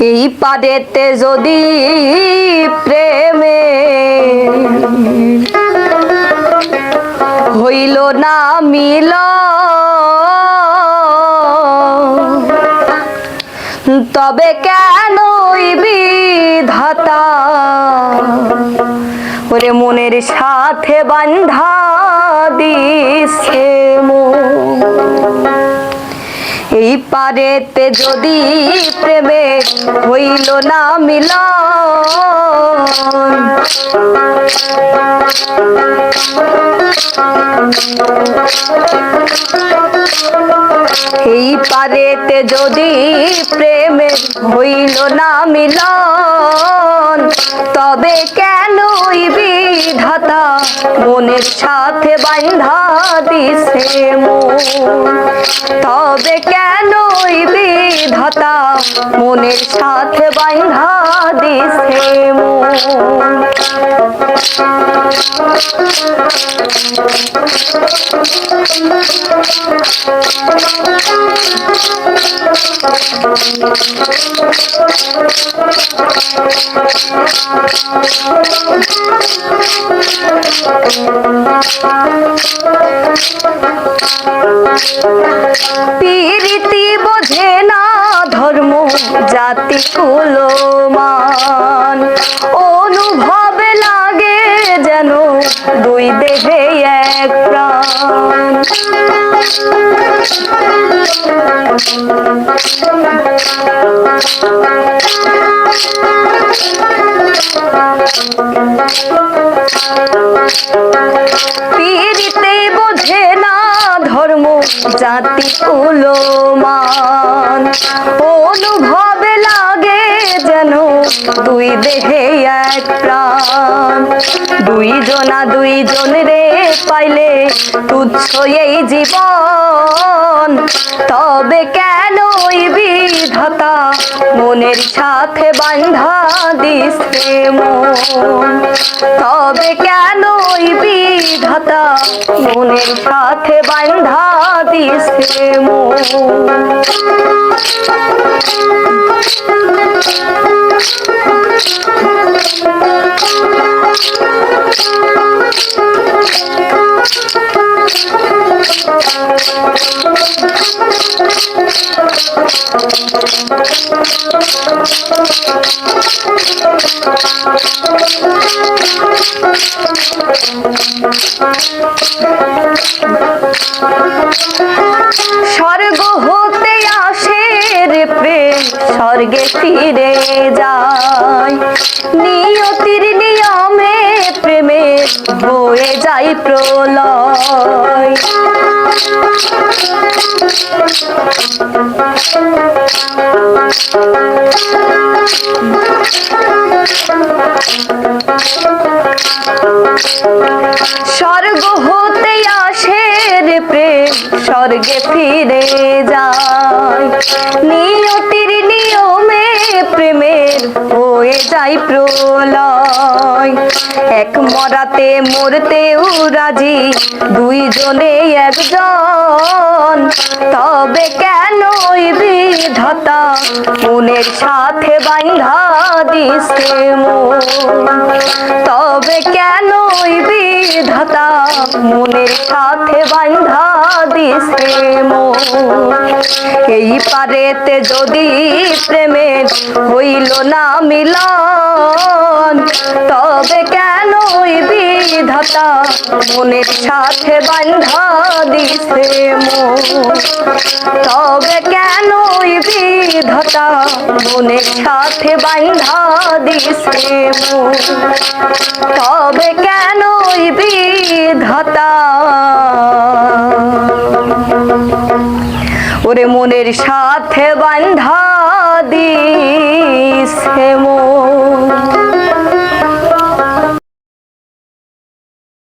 এই পারেতে যদি প্রেমে হইল না মিল, তবে কেন বিধাতা? ওরে মনের সাথে বান্ধা দিছে এই পারেতে যদি প্রেমে হইল না মিলন। এই পারেতে যদি প্রেমে হইল না মিলন, তবে কেন বিধাতা মনের সাথে বান্ধা দিছে তবে কেন বিধাতা মনের সাথে বান্ধা দিছে মন? পীরিতি বোঝে না ধর্ম জাতি কুলমান। অনুভবে লাগে যেন দুই দেহে পীরিতে বোঝে না ধর্ম জাতি কুলমান। অনুভবে লাগে যেন দুই দেহে এক প্রাণ। দুই জনা দুই জন রে পাইলে তুচ্ছ এই জীবন। তবে কেন ওই বিধাতা মনের সাথে বান্ধা দিছে মন? তবে কেন ওই বিধাতা মনের সাথে বান্ধা দিছে মন? স্বর্গ হতে আসে রে প্রেম স্বর্গে ফিরে যায় নিয়তির নিয়মে প্রেমে বয়ে যায় প্রলয়। স্বর্গ হতে আসে রে প্রেম স্বর্গে ফিরে যায়। যায় প্রলয়, এক মরাতে মরতেও রাজি, দুইজনে একজন। তবে কেন বিধাতা মনের সাথে বান্ধা দিছে তবে কেন বিধাতা মনের সাথে বান্ধা মন এই পারেতে যদি প্রেমের হইল না মিলন, তবে কেন ওই বিধাতা মনের সাথে বান্ধা দিছে তবে কেন ওই বিধাতা মনের সাথে বান্ধা দিছে তবে কেন ওই বিধাতা ওরে মনের সাথে বান্ধা দিছে মন।